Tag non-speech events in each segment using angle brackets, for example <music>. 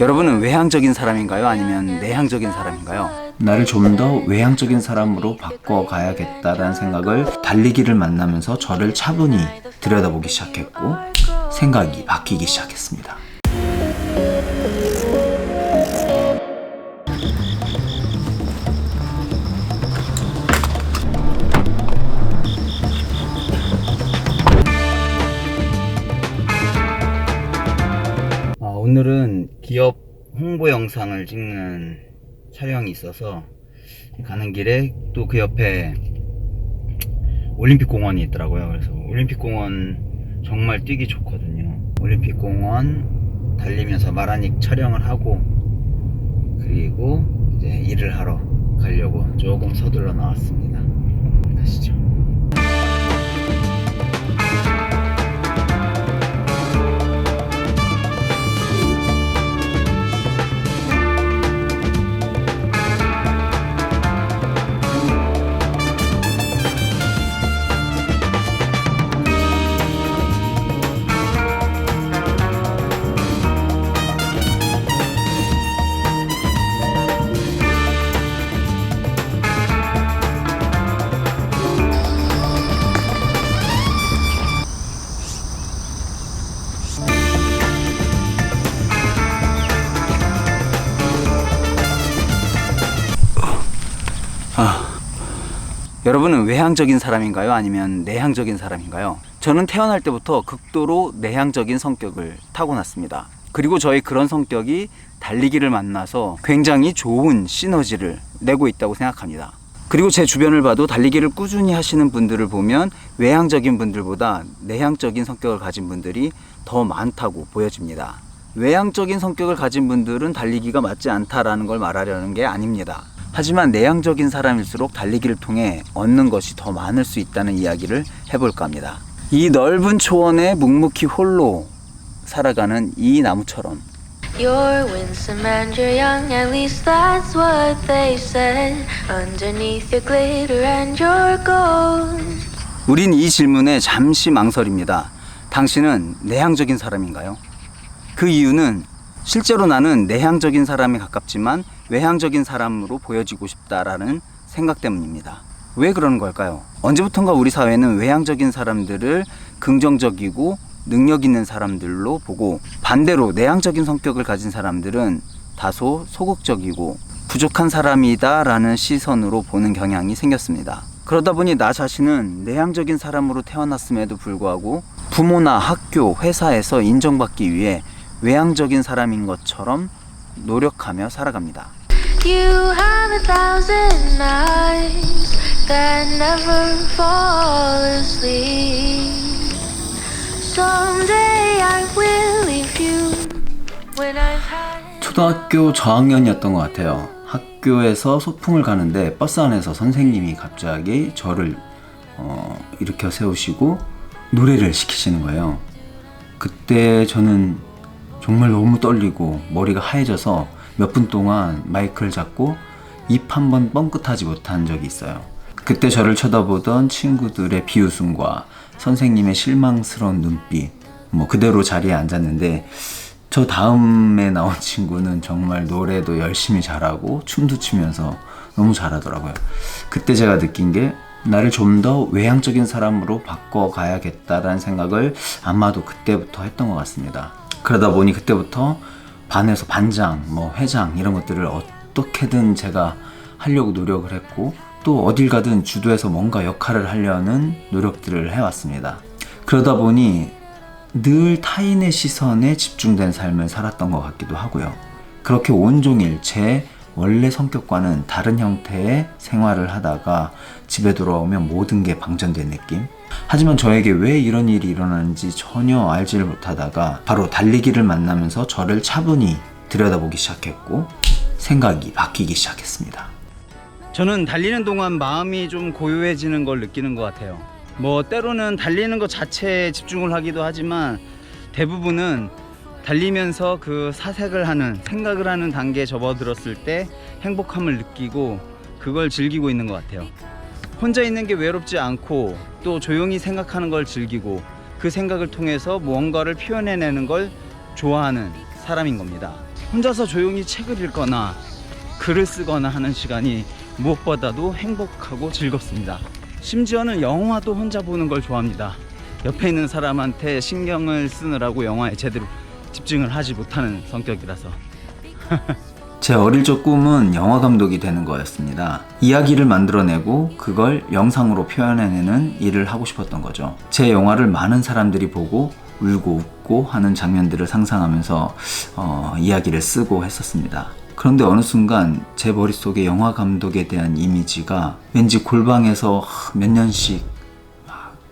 여러분은 외향적인 사람인가요? 아니면 내향적인 사람인가요? 나를 좀 더 외향적인 사람으로 바꿔가야겠다라는 생각을 달리기를 만나면서 저를 차분히 들여다보기 시작했고 생각이 바뀌기 시작했습니다. 오늘은 기업 홍보 영상을 찍는 촬영이 있어서 가는 길에 또 그 옆에 올림픽 공원이 있더라고요. 그래서 올림픽 공원 정말 뛰기 좋거든요. 올림픽 공원 달리면서 마라닉 촬영을 하고 그리고 이제 일을 하러 가려고 조금 서둘러 나왔습니다. 가시죠. 여러분은 외향적인 사람인가요? 아니면 내향적인 사람인가요? 저는 태어날 때부터 극도로 내향적인 성격을 타고났습니다. 그리고 저의 그런 성격이 달리기를 만나서 굉장히 좋은 시너지를 내고 있다고 생각합니다. 그리고 제 주변을 봐도 달리기를 꾸준히 하시는 분들을 보면 외향적인 분들보다 내향적인 성격을 가진 분들이 더 많다고 보여집니다. 외향적인 성격을 가진 분들은 달리기가 맞지 않다라는 걸 말하려는 게 아닙니다. 하지만 내향적인 사람일수록 달리기를 통해 얻는 것이 더 많을 수 있다는 이야기를 해볼까 합니다. 이 넓은 초원에 묵묵히 홀로 살아가는 이 나무처럼 You're winsome and you're young, at least that's what they said. Underneath your glitter and your gold. 우린 이 질문에 잠시 망설입니다. 당신은 내향적인 사람인가요? 그 이유는 실제로 나는 내향적인 사람에 가깝지만 외향적인 사람으로 보여지고 싶다라는 생각 때문입니다. 왜 그러는 걸까요? 언제부턴가 우리 사회는 외향적인 사람들을 긍정적이고 능력 있는 사람들로 보고 반대로 내향적인 성격을 가진 사람들은 다소 소극적이고 부족한 사람이다라는 시선으로 보는 경향이 생겼습니다. 그러다 보니 나 자신은 내향적인 사람으로 태어났음에도 불구하고 부모나 학교, 회사에서 인정받기 위해 외향적인 사람인 것처럼 노력하며 살아갑니다. You have a thousand eyes that never fall asleep. Someday I will leave you when I've had. 초등학교 저학년이었던 것 같아요. 학교에서 소풍을 가는데 버스 안에서 선생님이 갑자기 저를 어, 일으켜 세우시고 노래를 시키시는 거예요. 그때 저는 정말 너무 떨리고 머리가 하얘져서 몇 분 동안 마이크를 잡고 입 한 번 뻥끗하지 못한 적이 있어요. 그때 저를 쳐다보던 친구들의 비웃음과 선생님의 실망스러운 눈빛, 뭐 그대로 자리에 앉았는데 저 다음에 나온 친구는 정말 노래도 열심히 잘하고 춤도 추면서 너무 잘하더라고요. 그때 제가 느낀 게 나를 좀 더 외향적인 사람으로 바꿔가야겠다라는 생각을 아마도 그때부터 했던 것 같습니다. 그러다 보니 그때부터 반에서 반장, 뭐 회장 이런 것들을 어떻게든 제가 하려고 노력을 했고 또 어딜 가든 주도해서 뭔가 역할을 하려는 노력들을 해왔습니다. 그러다 보니 늘 타인의 시선에 집중된 삶을 살았던 것 같기도 하고요. 그렇게 온종일 제 원래 성격과는 다른 형태의 생활을 하다가 집에 돌아오면 모든 게 방전된 느낌? 하지만 저에게 왜 이런 일이 일어나는지 전혀 알지를 못하다가 바로 달리기를 만나면서 저를 차분히 들여다보기 시작했고 생각이 바뀌기 시작했습니다. 저는 달리는 동안 마음이 좀 고요해지는 걸 느끼는 것 같아요. 뭐 때로는 달리는 것 자체에 집중을 하기도 하지만 대부분은 달리면서 그 사색을 하는 생각을 하는 단계에 접어들었을 때 행복함을 느끼고 그걸 즐기고 있는 것 같아요. 혼자 있는 게 외롭지 않고 또 조용히 생각하는 걸 즐기고 그 생각을 통해서 무언가를 표현해내는 걸 좋아하는 사람인 겁니다. 혼자서 조용히 책을 읽거나 글을 쓰거나 하는 시간이 무엇보다도 행복하고 즐겁습니다. 심지어는 영화도 혼자 보는 걸 좋아합니다. 옆에 있는 사람한테 신경을 쓰느라고 영화에 제대로 집중을 하지 못하는 성격이라서 <laughs> 제 어릴 적 꿈은 영화 감독이 되는 거였습니다. 이야기를 만들어내고 그걸 영상으로 표현해내는 일을 하고 싶었던 거죠. 제 영화를 많은 사람들이 보고 울고 웃고 하는 장면들을 상상하면서 어, 이야기를 쓰고 했었습니다. 그런데 어느 순간 제 머릿속에 영화 감독에 대한 이미지가 왠지 골방에서 몇 년씩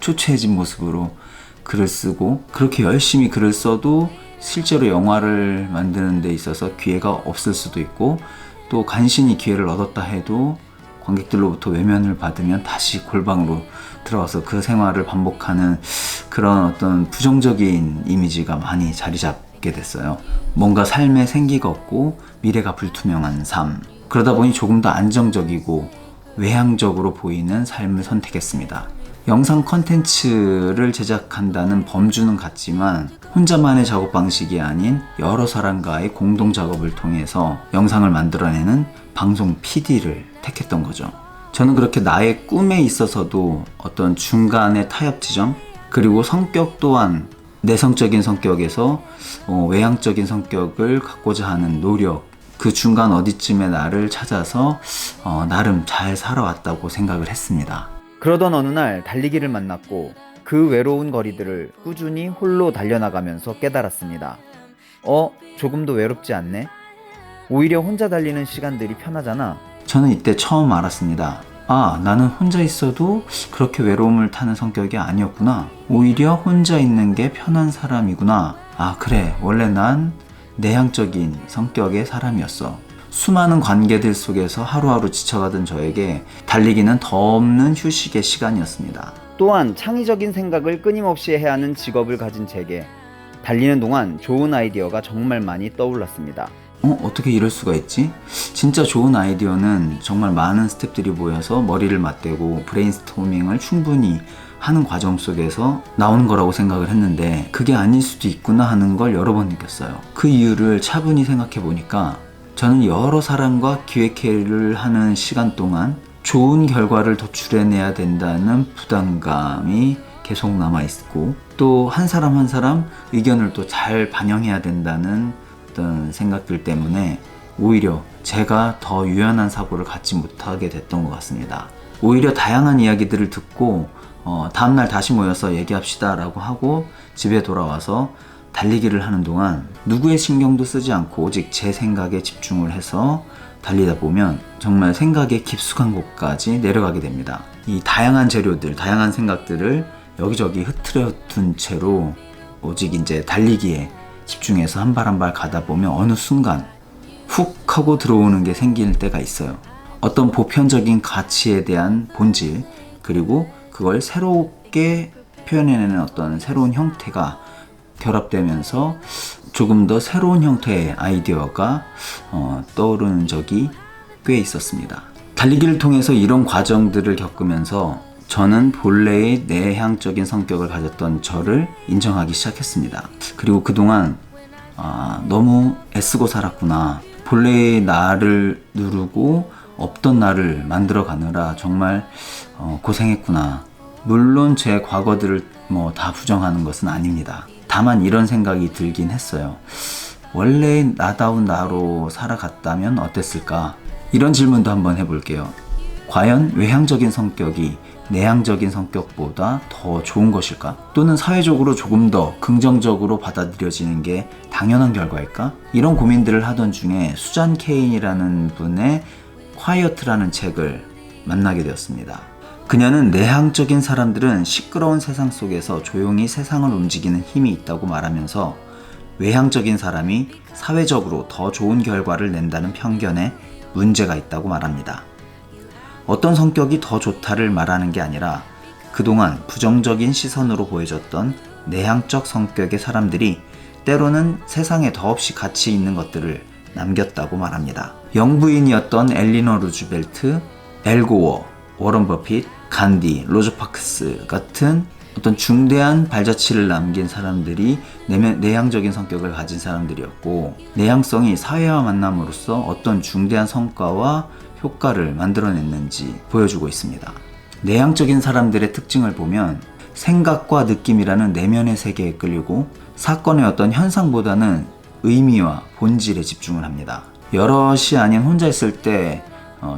초췌해진 모습으로 글을 쓰고 그렇게 열심히 글을 써도 실제로 영화를 만드는 데 있어서 기회가 없을 수도 있고 또 간신히 기회를 얻었다 해도 관객들로부터 외면을 받으면 다시 골방으로 들어와서 그 생활을 반복하는 그런 어떤 부정적인 이미지가 많이 자리 잡게 됐어요. 뭔가 삶에 생기가 없고 미래가 불투명한 삶. 그러다 보니 조금 더 안정적이고 외향적으로 보이는 삶을 선택했습니다. 영상 컨텐츠를 제작한다는 범주는 같지만 혼자만의 작업 방식이 아닌 여러 사람과의 공동 작업을 통해서 영상을 만들어내는 방송 PD를 택했던 거죠. 저는 그렇게 나의 꿈에 있어서도 어떤 중간의 타협 지점 그리고 성격 또한 내성적인 성격에서 어, 외향적인 성격을 갖고자 하는 노력 그 중간 어디쯤에 나를 찾아서 어, 나름 잘 살아왔다고 생각을 했습니다. 그러던 어느 날 달리기를 만났고 그 외로운 거리들을 꾸준히 홀로 달려나가면서 깨달았습니다. 어, 조금 더 외롭지 않네? 오히려 혼자 달리는 시간들이 편하잖아. 저는 이때 처음 알았습니다. 아, 나는 혼자 있어도 그렇게 외로움을 타는 성격이 아니었구나. 오히려 혼자 있는 게 편한 사람이구나. 아, 그래. 원래 난 내향적인 성격의 사람이었어. 수많은 관계들 속에서 하루하루 지쳐가던 저에게 달리기는 더 없는 휴식의 시간이었습니다. 또한 창의적인 생각을 끊임없이 해야 하는 직업을 가진 제게 달리는 동안 좋은 아이디어가 정말 많이 떠올랐습니다. 어, 어떻게 이럴 수가 있지? 진짜 좋은 아이디어는 정말 많은 스탭들이 모여서 머리를 맞대고 브레인스토밍을 충분히 하는 과정 속에서 나오는 거라고 생각을 했는데 그게 아닐 수도 있구나 하는 걸 여러 번 느꼈어요. 그 이유를 차분히 생각해 보니까 저는 여러 사람과 기획회의를 하는 시간 동안 좋은 결과를 도출해내야 된다는 부담감이 계속 남아 있고 또 한 사람 한 사람 의견을 또 잘 반영해야 된다는 어떤 생각들 때문에 오히려 제가 더 유연한 사고를 갖지 못하게 됐던 것 같습니다. 오히려 다양한 이야기들을 듣고 어, 다음날 다시 모여서 얘기합시다 라고 하고 집에 돌아와서 달리기를 하는 동안 누구의 신경도 쓰지 않고 오직 제 생각에 집중을 해서 달리다 보면 정말 생각의 깊숙한 곳까지 내려가게 됩니다. 이 다양한 재료들, 다양한 생각들을 여기저기 흐트려 둔 채로 오직 이제 달리기에 집중해서 한 발 한 발 가다 보면 어느 순간 훅 하고 들어오는 게 생길 때가 있어요. 어떤 보편적인 가치에 대한 본질, 그리고 그걸 새롭게 표현해내는 어떤 새로운 형태가 결합되면서 조금 더 새로운 형태의 아이디어가 어, 떠오르는 적이 꽤 있었습니다. 달리기를 통해서 이런 과정들을 겪으면서 저는 본래의 내향적인 성격을 가졌던 저를 인정하기 시작했습니다. 그리고 그동안 아, 너무 애쓰고 살았구나. 본래의 나를 누르고 없던 나를 만들어 가느라 정말 어, 고생했구나. 물론 제 과거들을 뭐 다 부정하는 것은 아닙니다. 다만 이런 생각이 들긴 했어요. 원래 나다운 나로 살아갔다면 어땠을까? 이런 질문도 한번 해볼게요. 과연 외향적인 성격이 내향적인 성격보다 더 좋은 것일까? 또는 사회적으로 조금 더 긍정적으로 받아들여지는 게 당연한 결과일까? 이런 고민들을 하던 중에 수잔 케인이라는 분의 콰이어트라는 책을 만나게 되었습니다. 그녀는 내향적인 사람들은 시끄러운 세상 속에서 조용히 세상을 움직이는 힘이 있다고 말하면서 외향적인 사람이 사회적으로 더 좋은 결과를 낸다는 편견에 문제가 있다고 말합니다. 어떤 성격이 더 좋다를 말하는 게 아니라 그동안 부정적인 시선으로 보여졌던 내향적 성격의 사람들이 때로는 세상에 더없이 가치 있는 것들을 남겼다고 말합니다. 영부인이었던 엘리너 루즈벨트, 엘고어, 워런 버핏, 간디, 로저 파크스 같은 어떤 중대한 발자취를 남긴 사람들이 내면, 내향적인 성격을 가진 사람들이었고 내향성이 사회와 만남으로써 어떤 중대한 성과와 효과를 만들어냈는지 보여주고 있습니다. 내향적인 사람들의 특징을 보면 생각과 느낌이라는 내면의 세계에 끌리고 사건의 어떤 현상보다는 의미와 본질에 집중을 합니다. 여럿이 아닌 혼자 있을 때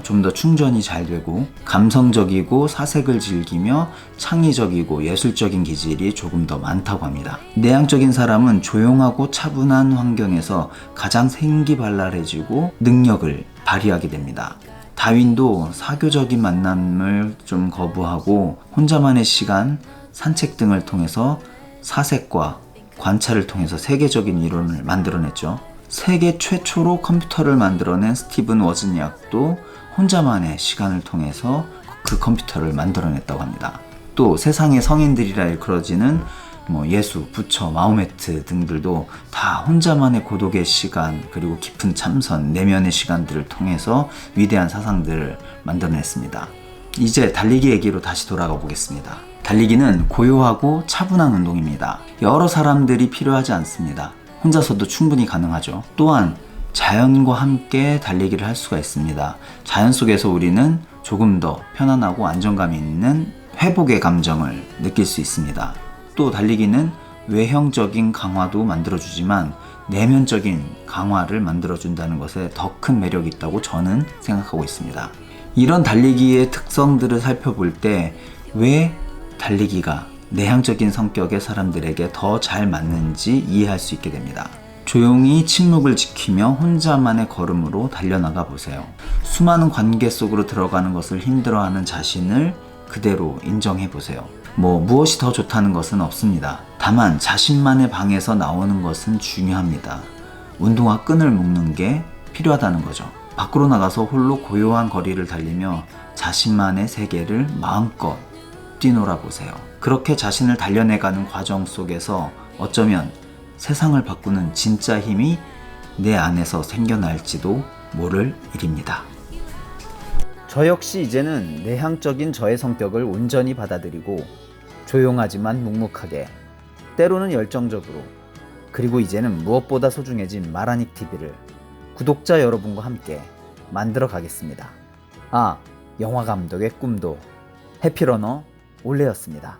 좀 더 충전이 잘 되고 감성적이고 사색을 즐기며 창의적이고 예술적인 기질이 조금 더 많다고 합니다. 내향적인 사람은 조용하고 차분한 환경에서 가장 생기발랄해지고 능력을 발휘하게 됩니다. 다윈도 사교적인 만남을 좀 거부하고 혼자만의 시간, 산책 등을 통해서 사색과 관찰을 통해서 세계적인 이론을 만들어냈죠. 세계 최초로 컴퓨터를 만들어낸 스티븐 워즈니악도 혼자만의 시간을 통해서 그 컴퓨터를 만들어냈다고 합니다. 또 세상의 성인들이라 일컬어지는 뭐 예수, 부처, 마호메트 등들도 다 혼자만의 고독의 시간 그리고 깊은 참선, 내면의 시간들을 통해서 위대한 사상들을 만들어냈습니다. 이제 달리기 얘기로 다시 돌아가 보겠습니다. 달리기는 고요하고 차분한 운동입니다. 여러 사람들이 필요하지 않습니다. 혼자서도 충분히 가능하죠. 또한 자연과 함께 달리기를 할 수가 있습니다. 자연 속에서 우리는 조금 더 편안하고 안정감 있는 회복의 감정을 느낄 수 있습니다. 또 달리기는 외형적인 강화도 만들어주지만 내면적인 강화를 만들어준다는 것에 더 큰 매력이 있다고 저는 생각하고 있습니다. 이런 달리기의 특성들을 살펴볼 때 왜 달리기가 내향적인 성격의 사람들에게 더 잘 맞는지 이해할 수 있게 됩니다. 조용히 침묵을 지키며 혼자만의 걸음으로 달려나가 보세요. 수많은 관계 속으로 들어가는 것을 힘들어하는 자신을 그대로 인정해 보세요. 뭐 무엇이 더 좋다는 것은 없습니다. 다만 자신만의 방에서 나오는 것은 중요합니다. 운동화 끈을 묶는 게 필요하다는 거죠. 밖으로 나가서 홀로 고요한 거리를 달리며 자신만의 세계를 마음껏 뛰놀아 보세요. 그렇게 자신을 달려내가는 과정 속에서 어쩌면 세상을 바꾸는 진짜 힘이 내 안에서 생겨날지도 모를 일입니다. 저 역시 이제는 내향적인 저의 성격을 온전히 받아들이고 조용하지만 묵묵하게 때로는 열정적으로 그리고 이제는 무엇보다 소중해진 마라닉 TV를 구독자 여러분과 함께 만들어 가겠습니다. 아, 영화 감독의 꿈도 해피러너 올레였습니다.